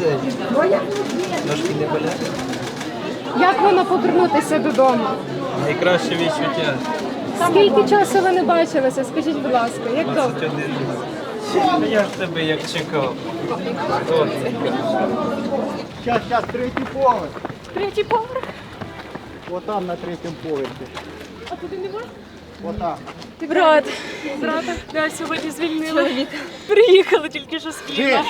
Ножки не болять. Як воно повернутися додому? Найкраще відчуття. Скільки часу ви не бачилися? Скажіть, будь ласка, як довго? 21. Я ж тебе як чекав. Зараз, зараз, третій поверх. Третій поверх? Отам на третьому поверсі. А туди не можна? Брат. Брата. Да, сьогодні звільнили. Приїхали тільки що з Києва.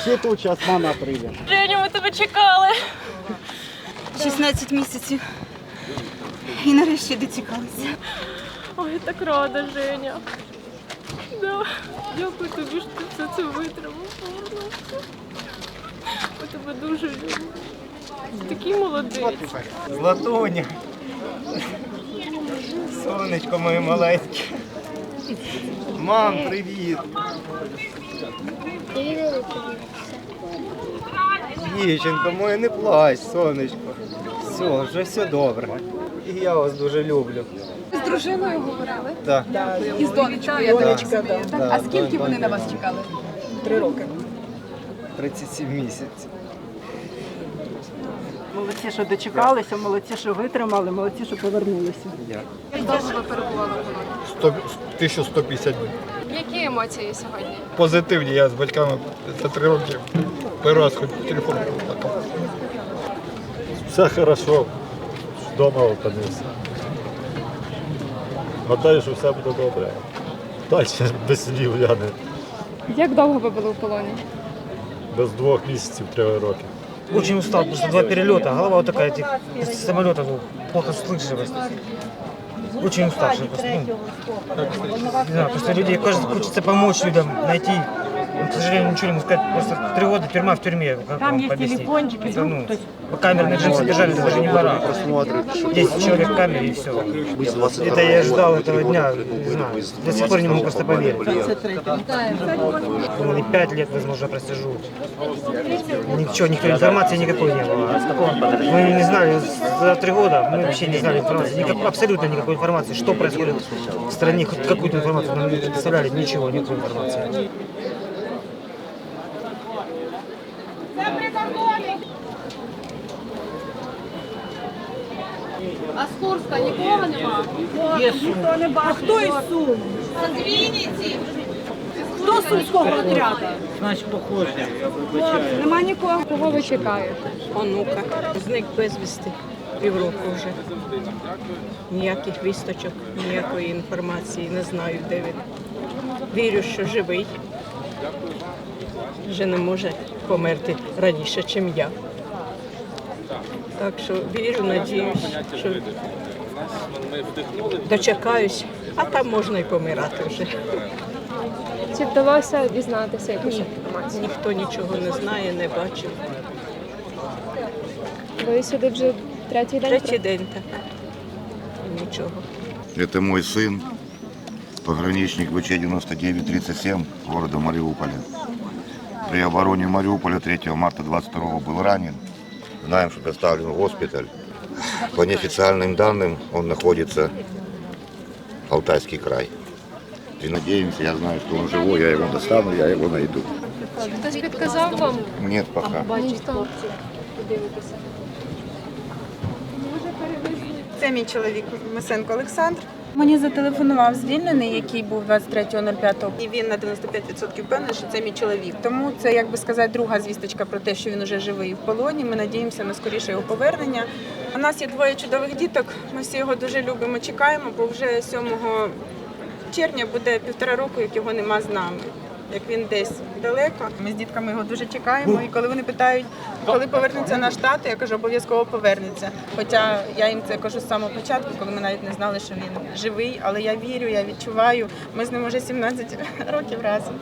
Всі тут зараз мама прийде. Женя, ми тебе чекали. 16 місяців. І нарешті дочекалися. Ой, я так рада, Женя. Да. Дякую тобі, що ти все це витримав. Ми тебе дуже любимо. Такий молодець. Златуня. Сонечко моє маленьке. Мам, привіт. Дівчинко моє, не плач, сонечко. Все, вже все добре. І я вас дуже люблю. З дружиною говорили? Так. І з донечкою. Донечка, Так, А скільки вони на вас чекали? Три роки. 37 місяців. Молодці, що дочекалися, молодці, що витримали, молодці, що повернулися. Як довго ви перебували в полоні? 1150 днів. Які емоції сьогодні? Позитивні. Я з батьками за три роки перший раз хоч телефон плакав. Все хорошо, вдома опинився. Гадаю, що все буде добре. Далі без слів я не Як довго ви були в полоні? без двох місяців, три роки. Очень устал, просто два перелета, голова вот такая, типа, с самолета ну, плохо слышалась. Очень уставший просто. Ну, да, просто люди, кажется, хочется помочь людям, найти. Ну, к сожалению, ничего не могу сказать. Просто три года тюрьма в тюрьме. Как Там вам есть объяснить? телефончики, Это, ну, вдруг по камерной джим содержали, это даже не бара. 10 человек в камере и все. Это я ждал этого дня, не знаю. До сих пор не могу просто поверить. Думали, 5 лет, возможно, просижу. Ничего, никто, информации никакой не было. Мы не знали, за три года мы вообще не знали информации, никак- абсолютно никакой информации, что происходит в стране, хоть какую-то информацию нам не представляли, ничего, никакой информации. А з Курська нікого нема? А хто із Сум? Хто з сумського отряду? Значит, похоже. Нема нікого. Кого ви чекаєте? онука. Зник безвісти півроку вже. Ніяких вісточок, ніякої інформації, не знаю, де він. Вірю, що живий. Вже не може померти раніше, ніж я. Так що вірю, надіюсь, що дочекаюсь, а там можна і помирати вже. Чи вдалося дізнатися якусь інформацію? Ніхто нічого не знає, не бачив. Ви сюди вже третій день? Третій день так. Нічого. Это мой сын, пограничник ВЧ-9937 города Мариуполя. При обороне Мариуполя 3 марта 22 был ранен. Знаем, что доставлен в госпиталь. По неофициальным данным он находится в Алтайский край. И надеемся, я знаю, что он живой, я его достану, я его найду. Хтось підказав вам? Нет пока. Ніхто. Це мій чоловік Месенко Олександр. Мені зателефонував звільнений, який був 23.05. І він на 95% впевнений, що це мій чоловік. Тому це, як би сказати, друга звісточка про те, що він уже живий в полоні. Ми надіємося на скоріше його повернення. У нас є двоє чудових діток. Ми всі його дуже любимо, чекаємо, бо вже 7 червня буде півтора року, як його нема з нами. Як він десь далеко. Ми з дітками його дуже чекаємо. І коли вони питають, коли повернеться наш тато, я кажу, обов'язково повернеться. Хоча я їм це кажу з самого початку, коли ми навіть не знали, що він живий. Але я вірю, я відчуваю. Ми з ним вже 17 років разом.